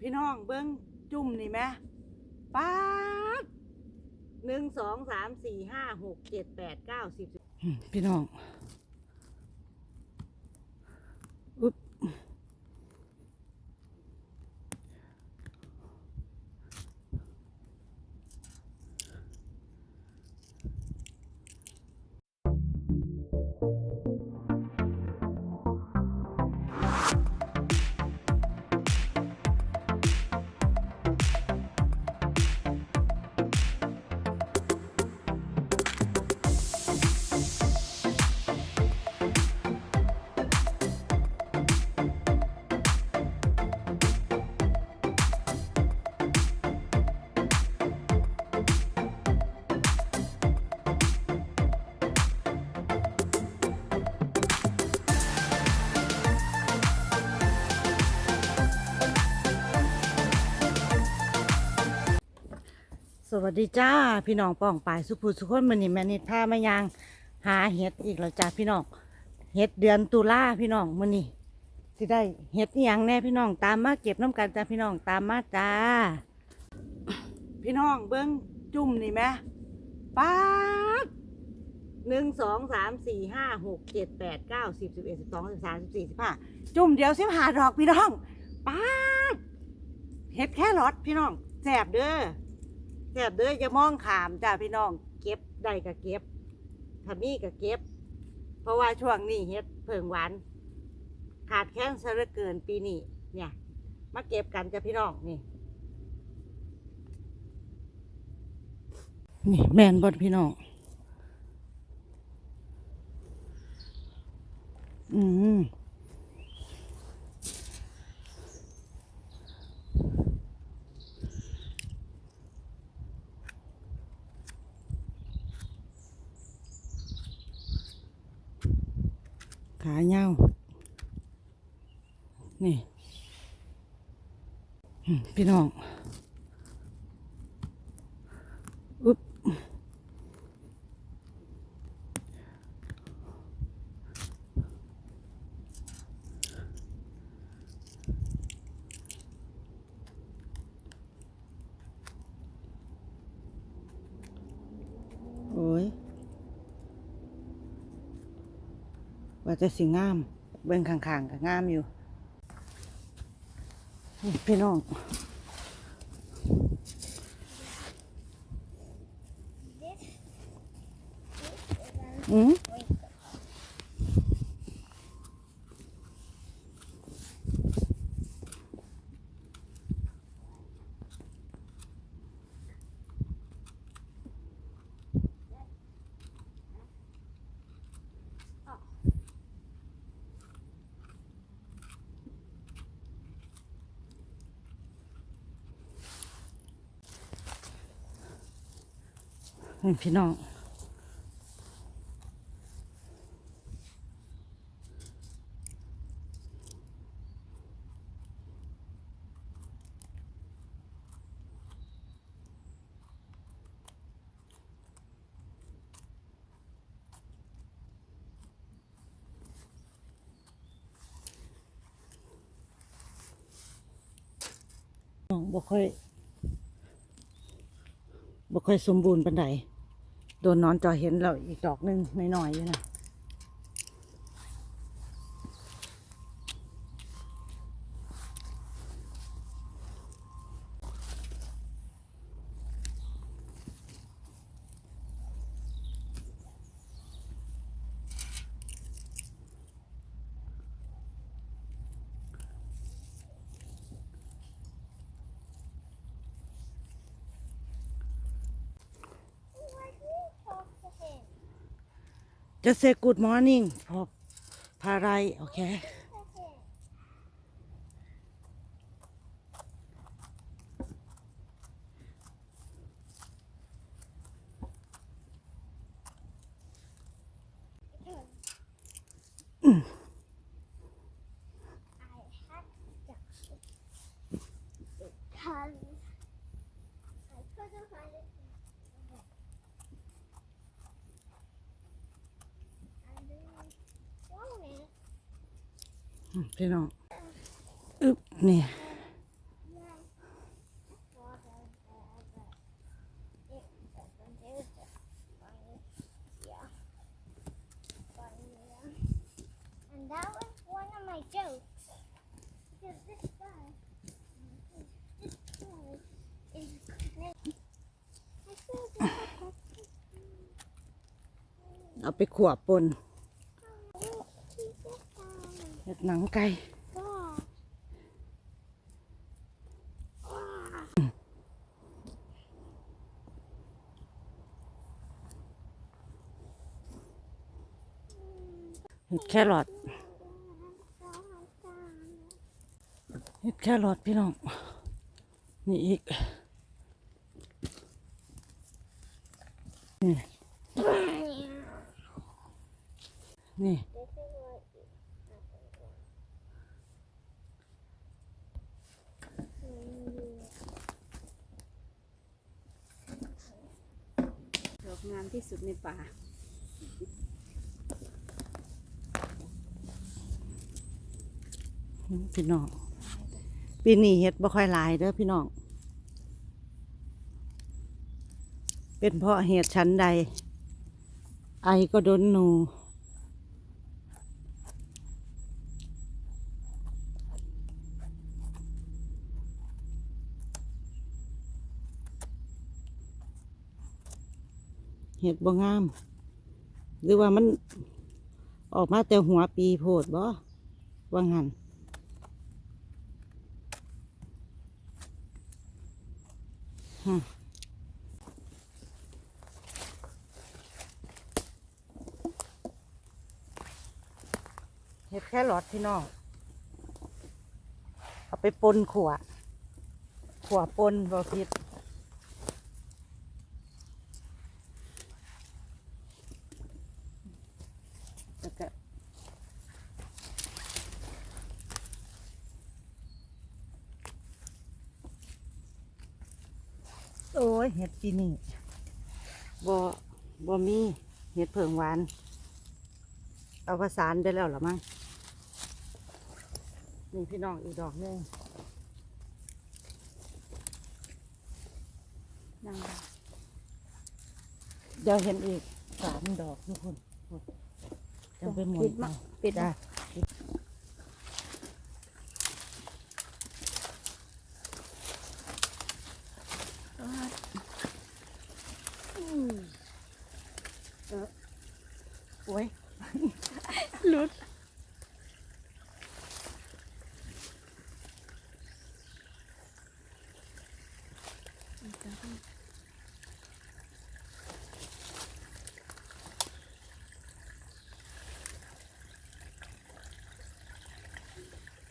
พี่น้องเบิ้งจุ่มนี่ไหมป๊าดหนึ่งสองสามสี่ห้าหกเจ็ดแปดเก้าสิบพี่น้อง สวัสดีจ้าพี่น้องป้องปายสุภูสุคนมันนี่แม่นิดพามายังหาเห็ดอีกแล้วจ้าพี่น้องเห็ดเดือนตุลาพี่น้องมันนี่สิได้เห็ดอย่างแน่พี่น้องตามมาเก็บน้ำกันจ้าพี่น้องตามมาจ้า พี่น้องเบิ้งจุ่มนี่ไหมป๊าดหนึ่งสองสามสี่ห้าหกเจ็ดแปดเก้าสิบสิบเอ็ดสิบสองสิบสามสิบสี่สิบห้าจุ่มเดียวสิบห้าดอกพี่น้องป๊าดเห็ดแค่รอทพี่น้องแสบเด้อ แสบเด้อจะมองขามจ้าพี่น้อง เก็บได้ก็เก็บถ้ามีก็เก็บ เพราะว่าช่วงนี้เห็ดเพิ่งหวาน ขาดแคลนซะเหลือเกินปีนี้เนี่ยมาเก็บกันจ้ะพี่น้องนี่นี่แมนบดพี่น้อง อืม ขาเงาวนี่พี่น้อง อุ๊บ โอ้ย ว่าจะสิงาม เบิ่งข้างๆก็งามอยู่ พี่น้องอืม พี่น้องน้องบ่ค่อย บ่ค่อยสมบูรณ์ปานใดโดนนอนจอเห็นแล้วอีกดอกนึงน้อยๆอยู่นะ จะเซกูดมอร์นิ่งพอพาไรโอเค พี่น้องอึบนี่เอาไปขวบปน เห็ดหนังไก่เห็ดแครอทเห็ดแครอทพี่น้อง นี่อีก นี่ นี่ ดอกงามที่สุดในป่า พี่น้องปีนี้เห็ดบ่ค่อยหลายเด้อพี่น้อง เป็นเพราะเหตุชั้นใด ไอก็โดนหนู เห็ดบ่งาม หรือว่ามันออกมาแต่หัวปีโพดบ่ว่างหันฮะเห็ดแค่หลอดพี่น้องเอาไปปนขวขวปนบ่ผิดล้วก็โอ้ ยเห็ดปีนี่บ่บ่มีเห็ดเผิงหวาน เอาประสานไปแล้วเหรอมั้งนี่พี่น้องอีกดอกหนึงนั่งเดี๋ยวเห็นอีกสามดอกทุกคนจะไปหมุนปิดมาเอาปิดจ้า โอ้ย ลุด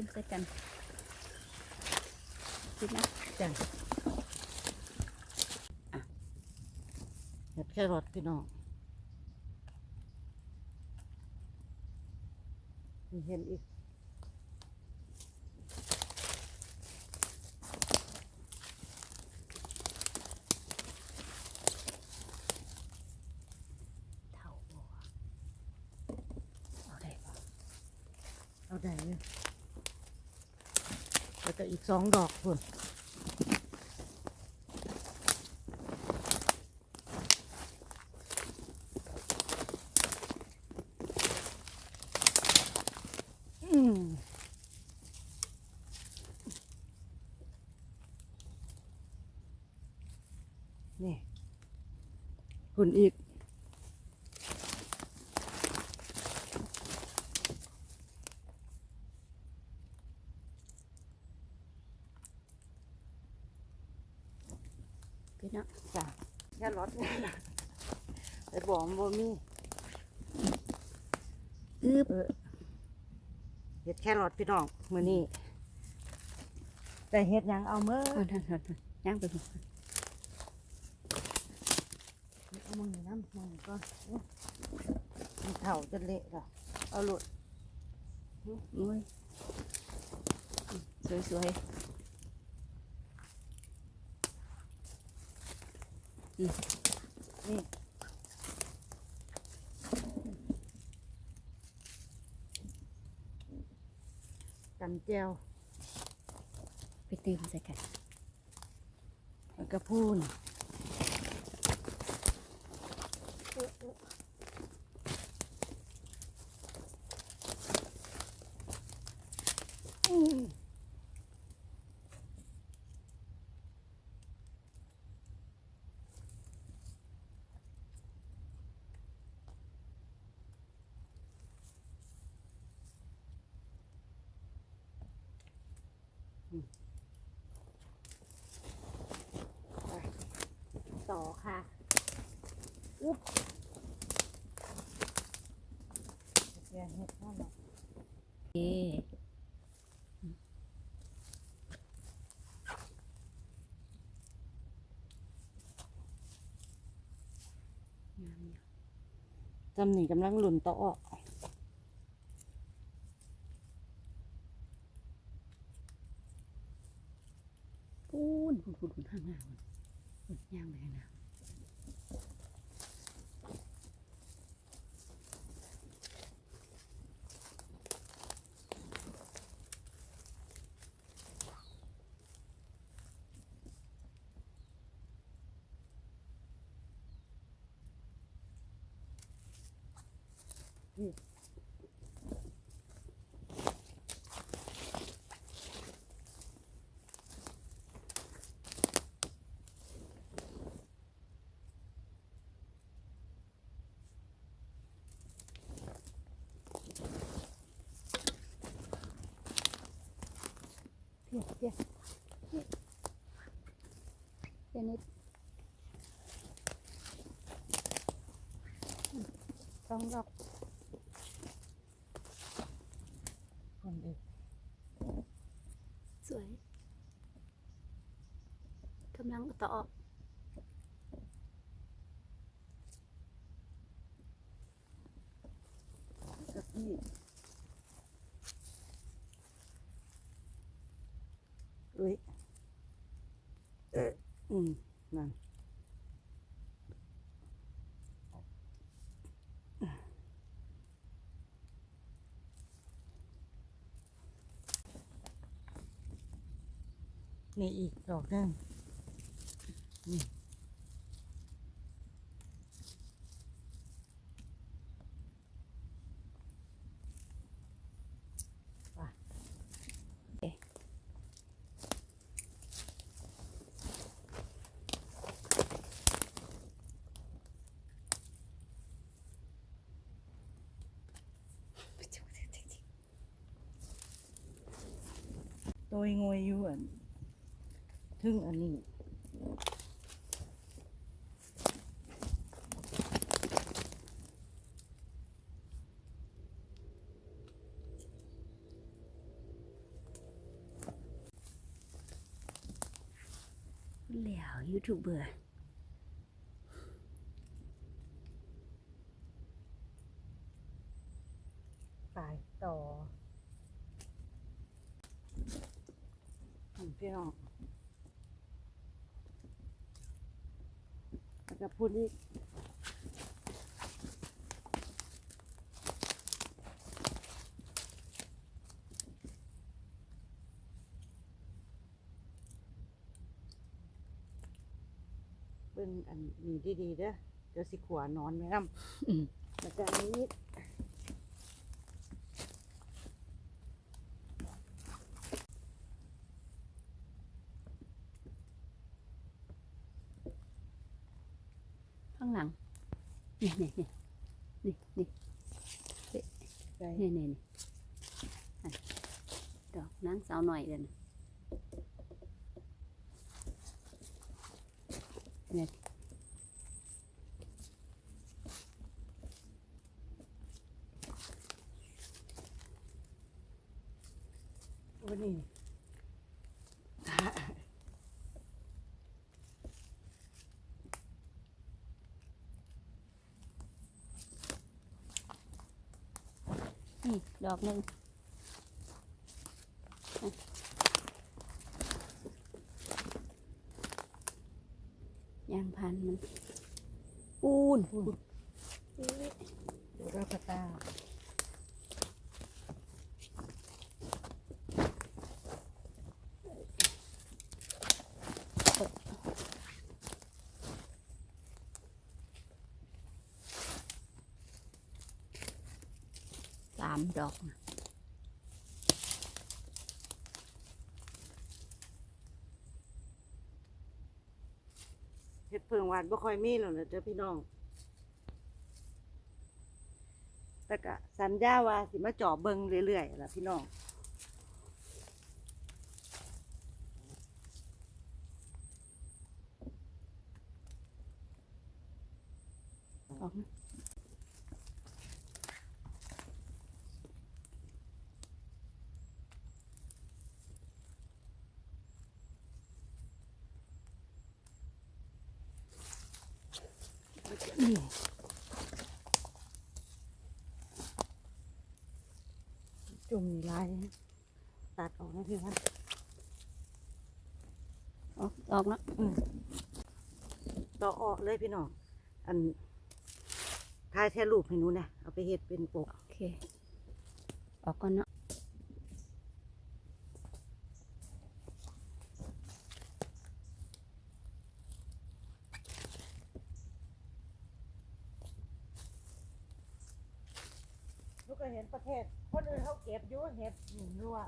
เติมใส่กันปิดนะจ้ะอะเห็ดแครอทพี่น้องมีเห็นอีกเท่าบัวเอาได้ปะเอาได้เลย แล้วก็อีกสองดอกพุ่นอืมนี่คุณอีก ปิดเนาะ จ้ะแค่รถ ไอ้บอกมันบ่มีอึบเออเห็ดแค่รถพี่น้องมื้อนี้แต่เห็ดหยังเอาเมื่อเอานั่นนั่นนั่นย่างไปหมดเอามึงนี่น้ำมึงก็มันเข่าจะเละละเอาหลุดโอ้ยสวยสวยๆอืมนี่ นแจวไปเติมใส่กันแล้วก็พูน ต่อค่ะ อุ๊บเห็ดข้ามาเอ๊ะงามอยู่จำหนีกำลังหลุนโต่อออก พู คุณคุณห้างงามมันย่างเลยนะอืม เดี๋ยเพี้ยเพี้ยเพี้ยนิดสองดอกคนเด็กสวยกำลังต่อออก กับพี่อุ้ยเอ อืมนั่นนี่อีกดอกนึงนี่โด ยงวยอยู่อันถึงอันนี้เหลียวยูทูบเบอร์ตายต่ออืม พี่น้องแล้วก็พูดอีกเบิ่งอันนี้ดีๆเด้อเดี๋ยวสิขวานอนไหมน้อืมำแล้วก็อันนี้ ข้างหลัง นี่นี่นี่นี่นี่ใส่นี่นี่นี่อันดอกนางสาวห น่อยเดินเนี่ยโอ้นี่นี่ดอกหนึ่งยางพันมันปูนปูนดูราคาตาามดอกเห็ดเพิงหวานบ่ค่อยมีหรอกนะเจ้าพี่น้อง แต่กะสัญญาว่าสิมาเจอเบิงเรื่อยๆล่ะพี่น้อง จุ่ มนี่ลายตัดออกนะพี่วันออกออกเนาะต่อออกเลยพี่น้องอันถ่ายแท่รูปให้หนูนะเอาไปเฮ็ดเป็นปกโอเค ออกก่อนเนาะ ลูกก็เห็นประเทศ คนอื่นเขาเก็บอยู่ เห็ดหนูนัว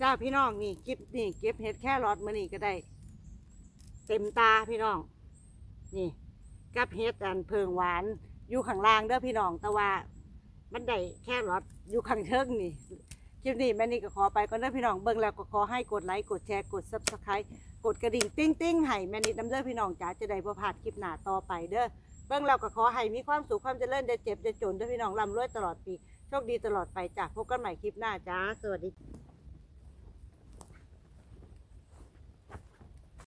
จ้าพี่น้องนี่เก็บนี่เก็บเห็ดแค่รอดมานี่ก็ได้ เต็มตาพี่น้อง นี่กับเห็ดอันเพิงหวานอยู่ข้างล่างเด้อพี่น้องแต่ว่ามันได้แค่รอดอยู่ข้างเทิงนี่คลิปนี้แม่นี่ก็ขอไปก่อนเด้อพี่น้องเบิ่งแล้วก็ขอให้กดไลค์กดแชร์กดซับสไครต์กดกระดิ่งติ้งติ้งให้แม่นิดน้ำเด้อพี่น้องจ๋าจะได้บ่พลาดคลิปหน้าต่อไปเด้อเบื้องเราก็ขอให้มีความสุขความเจริญเด็ดเจ็บเด็ดจนเด้วยพี่น้องร่ำรวยตลอดปี โชคดีตลอดไปจากพบกันใหม่คลิปหน้าจ้าสวัสดี